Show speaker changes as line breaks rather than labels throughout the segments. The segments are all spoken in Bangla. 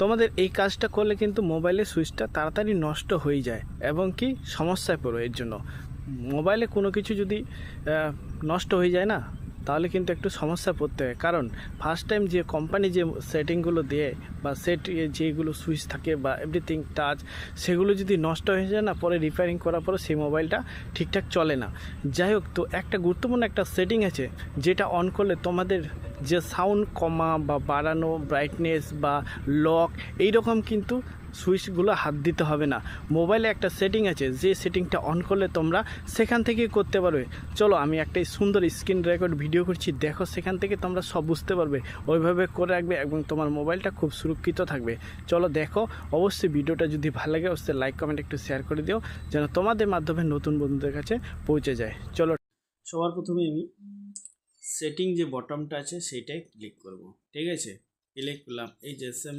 তোমাদের এই কাজটা করলে কিন্তু মোবাইলের সুইচটা তাড়াতাড়ি নষ্ট হয়ে যায় এবং কি সমস্যায় পড়ো এর জন্য। মোবাইলে কোনো কিছু যদি নষ্ট হয়ে যায় না, তাহলে কিন্তু একটু সমস্যা পড়তে হয়। কারণ ফার্স্ট টাইম যে কোম্পানি যে সেটিংগুলো দেয় বা সেট যেগুলো সুইচ থাকে বা এভরিথিং টাচ সেগুলো যদি নষ্ট হয়ে যায় না, পরে রিপেয়ারিং করার পরে সেই মোবাইলটা ঠিকঠাক চলে না। যাই হোক, তো একটা গুরুত্বপূর্ণ একটা সেটিং আছে, যেটা অন করলে তোমাদের যে সাউন্ড কমা বা বাড়ানো ব্রাইটনেস বা লক এইরকম কিন্তু সুইচগুলো হাত দিতে হবে না। মোবাইলে একটা সেটিং আছে, যে সেটিংটা অন করলে তোমরা সেখান থেকেই করতে পারবে। চলো, আমি একটা সুন্দর স্ক্রিন রেকর্ড ভিডিও করছি, দেখো সেখান থেকে তোমরা সব বুঝতে পারবে। ওইভাবে করে রাখবে এবং তোমার মোবাইলটা খুব সুরক্ষিত থাকবে। চলো, দেখো, অবশ্যই ভিডিওটা যদি ভালো লাগে, অবশ্যই লাইক কমেন্ট একটু শেয়ার করে দিও, যেন তোমাদের মাধ্যমে নতুন বন্ধুদের কাছে পৌঁছে যায়। চলো। সবার প্রথমে আমি সেটিং যে বটমটা আছে সেইটাই ক্লিক করব। ঠিক আছে? ক্লিক করলাম, এই যে সেম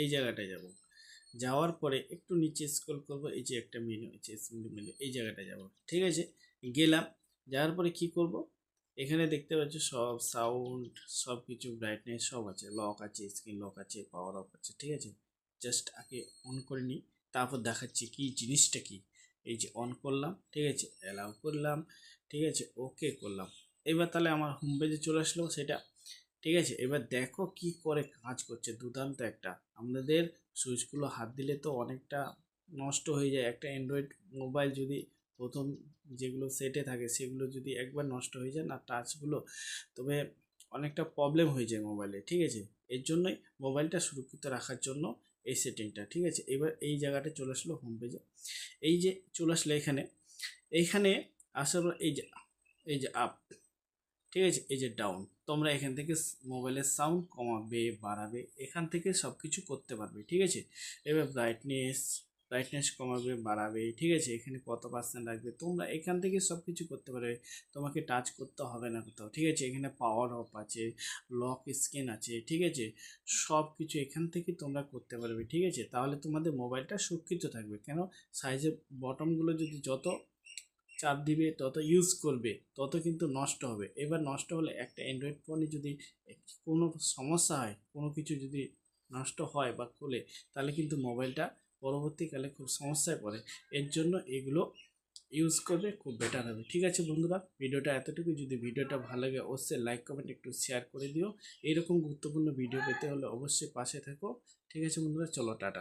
এই জায়গাটায় যাব। যাওয়ার পরে একটু নিচে স্ক্রল করব, এই যে একটা মেনু আছে মেনু এই জায়গাটা যাব। ঠিক আছে? গেলাম, যাওয়ার পরে কি করব? এখানে দেখতে পাচ্ছ সব সাউন্ড সব কিছু ব্রাইটনেস সব আছে। লক আছে স্ক্রিন লক আছে পাওয়ার অফ আছে, ঠিক আছে? জাস্ট আগে অন করে নিই, তারপর দেখাচ্ছি কি জিনিসটা কি। এই যে অন করলাম, ঠিক আছে? অ্যালাউ করলাম, ঠিক আছে? ওকে করলাম। এবার তাহলে আমার হোম পেজে চলে আসলো সেটা। ঠিক আছে, এবার দেখো কি করে কাজ করছে। দুর্দান্ত একটা। আমাদের সুইচগুলো হাত দিলে তো অনেকটা নষ্ট হয়ে যায়। একটা অ্যান্ড্রয়েড মোবাইল যদি প্রথম যেগুলো সেটে থাকে সেগুলো যদি একবার নষ্ট হয়ে যায় না টাচগুলো তবে অনেকটা প্রবলেম হয়ে যায় মোবাইলে ঠিক আছে, এর জন্যই মোবাইলটা সুরক্ষিত রাখার জন্য এই সেটিংটা ঠিক আছে, এবার এই জায়গাটা চলে আসলো হোম পেজে এই যে চলে আসলো এখানে। এইখানে আসার এই যে এই যে আপ ঠিক আছে, এই যে ডাউন তোমরা এখান থেকে মোবাইলের সাউন্ড কমাবে বাড়াবে, এখান থেকে সব কিছু করতে পারবে, ঠিক আছে? এবার ব্রাইটনেস ব্রাইটনেস কমাবে বাড়াবে, ঠিক আছে? এখানে কত পার্সেন্ট রাখবে তোমরা এখান থেকে সব কিছু করতে পারবে, তোমাকে টাচ করতে হবে না কোথাও, ঠিক আছে? এখানে পাওয়ার অফ আছে লক স্ক্রিন আছে, ঠিক আছে? সব কিছু এখান থেকে তোমরা করতে পারবে, ঠিক আছে? তাহলে তোমাদের মোবাইলটা সুরক্ষিত থাকবে, কেন? সাইজের বটমগুলো যদি যত চাপ দিবে, তত ইউজ করবে, তত কিন্তু নষ্ট হবে। এবার নষ্ট হলে একটা অ্যান্ড্রয়েড ফোনে যদি কোনো সমস্যা হয়, কোনো কিছু যদি নষ্ট হয় বা খুলে, তাহলে কিন্তু মোবাইলটা পরবর্তীকালে খুব সমস্যায় পড়ে। এর জন্য এগুলো ইউজ করবে, খুব বেটার হবে। ঠিক আছে বন্ধুরা, ভিডিওটা এতটুকু যদি ভিডিওটা ভালো লাগে, অবশ্যই লাইক কমেন্ট একটু শেয়ার করে দিও। এরকম গুরুত্বপূর্ণ ভিডিও পেতে হলে অবশ্যই পাশে থাকো। ঠিক আছে বন্ধুরা, চলো, টাটা।